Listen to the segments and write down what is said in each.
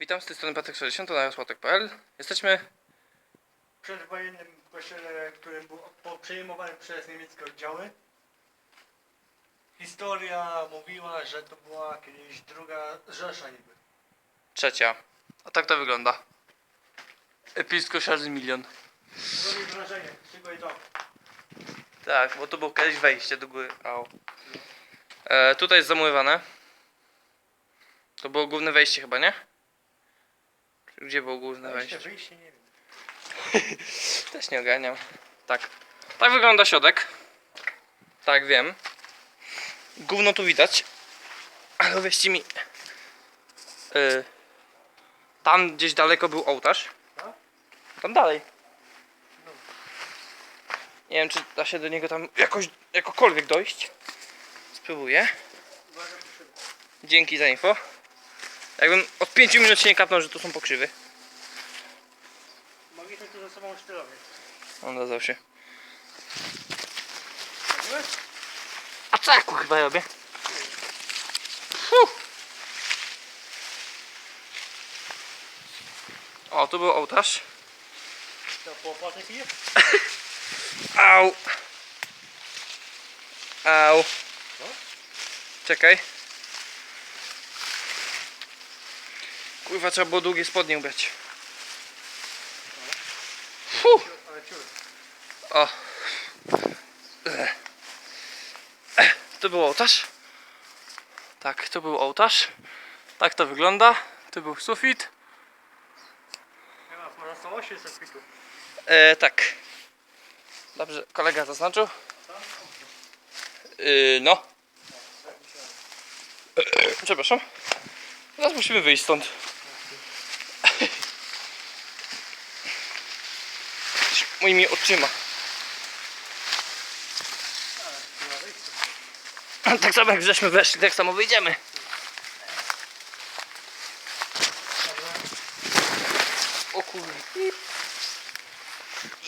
Witam z tej strony Patryk 60 na jasłotek.pl. Jesteśmy W przedwojennym kościele, który był przejmowany przez niemieckie oddziały. Historia mówiła, że to była kiedyś druga Rzesza niby. trzecia. A tak to wygląda. Episko każdy milion. Robi wrażenie, tylko i to. Tak, bo to było kiedyś wejście do góry. Au. E, tutaj jest zamówione. To było główne wejście chyba, nie? Gdzie było główne Wejście, wyjście nie wiem. Też nie ogarniam. Tak. Tak wygląda środek. Tak, wiem. Gówno tu widać. Ale uwierzcie mi. y, tam gdzieś daleko był ołtarz. Tak? Tam dalej. Nie wiem, czy da się do niego tam jakoś, jakokolwiek dojść. Spróbuję. Dzięki za info. Jakbym od 5 minut się nie kapnął, że tu są pokrzywy. Mogliśmy tu ze sobą sztylować. On dozał się. Robiłeś? A co ja kurwa robię? Fuh. O, tu był ołtarz. To po opłatę pije? Au! Au! Co? Czekaj. Kurwa, trzeba było długie spodnie ubrać. Fuh. O. To był ołtarz. Tak, to był ołtarz. Tak to wygląda. Tu był sufit. Nie ma pozostałości ze spiku. E, tak. Dobrze, kolega zaznaczył. Yy, no. Przepraszam. Teraz musimy wyjść stąd. Moimi oczyma. Tak samo jak żeśmy weszli, tak samo wyjdziemy. O kurde.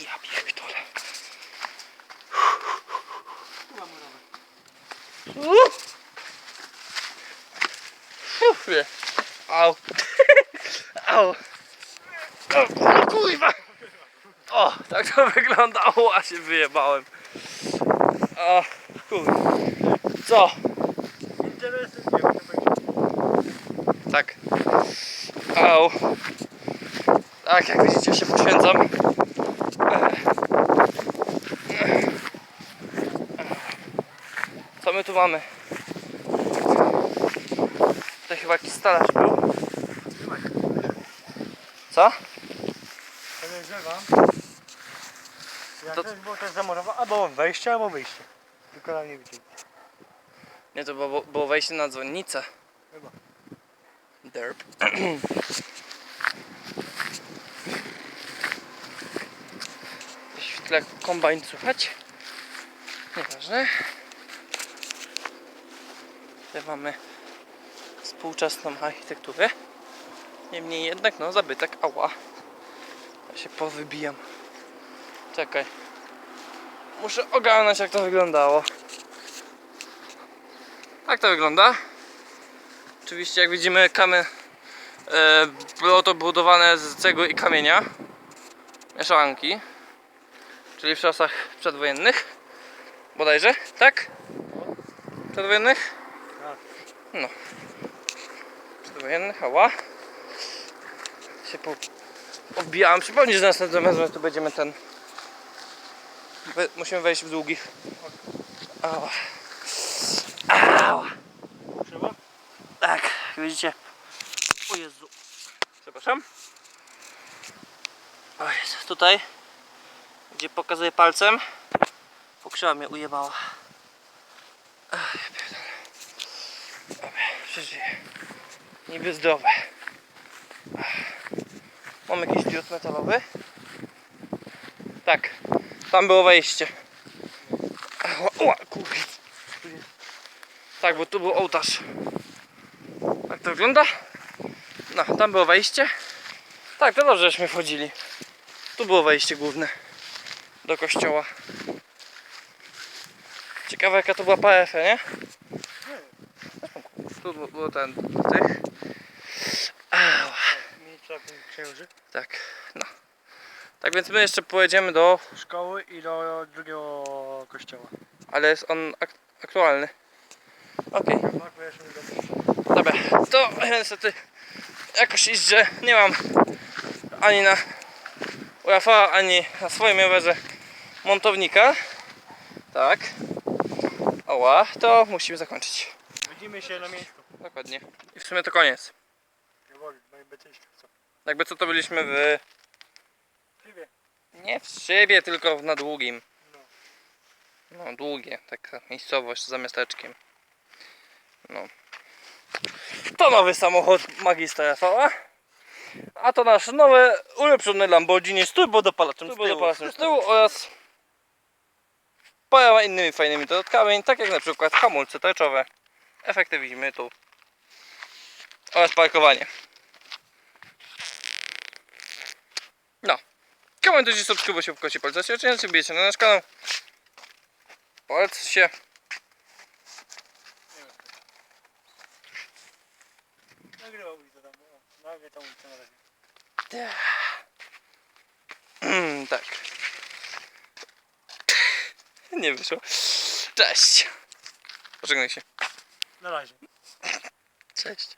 Ja pierdolę. Nie. Au. Au. O kurwa. O, tak to wyglądało, a się wyjebałem. O, kurwa. Co? Interesy Tak. Au. Tak, jak widzicie się poświęcam. Co my tu mamy? To chyba jakiś stalarz był. Co? Podejrzewam. Jak To- to... było też zamurowane, albo wejście, albo wyjście. Tylko nam nie widzieli. Nie, to było, było wejście na dzwonnicę. Chyba. Derp. Gdzieś w tle kombajn słychać. Nieważne. Tutaj mamy współczesną architekturę. Niemniej jednak, no zabytek, ała. Ja się powybijam. Czekaj. Muszę ogarnąć jak to wyglądało. Tak to wygląda. Oczywiście jak widzimy kamy e, było to budowane z cegły i kamienia mieszanki czyli w czasach przedwojennych bodajże, tak? Przedwojennych? Tak. No przedwojennych, ała się po... odbijałem, przypomnij, że następnym razem tu będziemy ten We... musimy wejść w długich ała ała Trzeba? tak, widzicie. O Jezu. Przepraszam. O Jezu, tutaj, gdzie pokazuję palcem, pokrzywa mnie ujebała. Ach, ja pierdolę. Dobra, przeżyję. Niby zdrowe. Mam jakiś diod metalowy. Tak, tam było wejście. Kurde. Tak, bo tu był ołtarz. Tak to wygląda? No, tam było wejście. Tak, to dobrze, żeśmy wchodzili. Tu było wejście główne do kościoła. Ciekawe jaka to była PF, nie? Tu było ten tych. Ała. Tak. Tak więc my jeszcze pojedziemy do... Szkoły i do drugiego kościoła. Ale jest on ak aktualny. Okej. Dobra, to ja niestety jakoś że nie mam ani na UFA, ani na swoim rowerze montownika. Tak. Oła, to musimy zakończyć. Widzimy się na miejscu. Dokładnie. I w sumie to koniec. Co? Jakby co to byliśmy w... Piwie. Nie w szybie, tylko na długim. No. No, długie, taka miejscowość za miasteczkiem. No. To nowy samochód magistra Rafała. A to nasz nowy, ulepszony Lamborghini z turbodopalaczem z tyłu, dopalaczem z tyłu oraz paroma innymi fajnymi dodatkami, tak jak na przykład hamulce tarczowe. Efekty widzimy tu. Oraz parkowanie. No. Komentujcie, subskrybujcie, wkładźcie palce, czy bijecie na nasz kanał. Polecę się. Nagrywał mi to tam. O, nagle tam ulicę na razie. Mm, tak. Nie wyszło. Cześć. Pożegnaj się. Na razie. Cześć.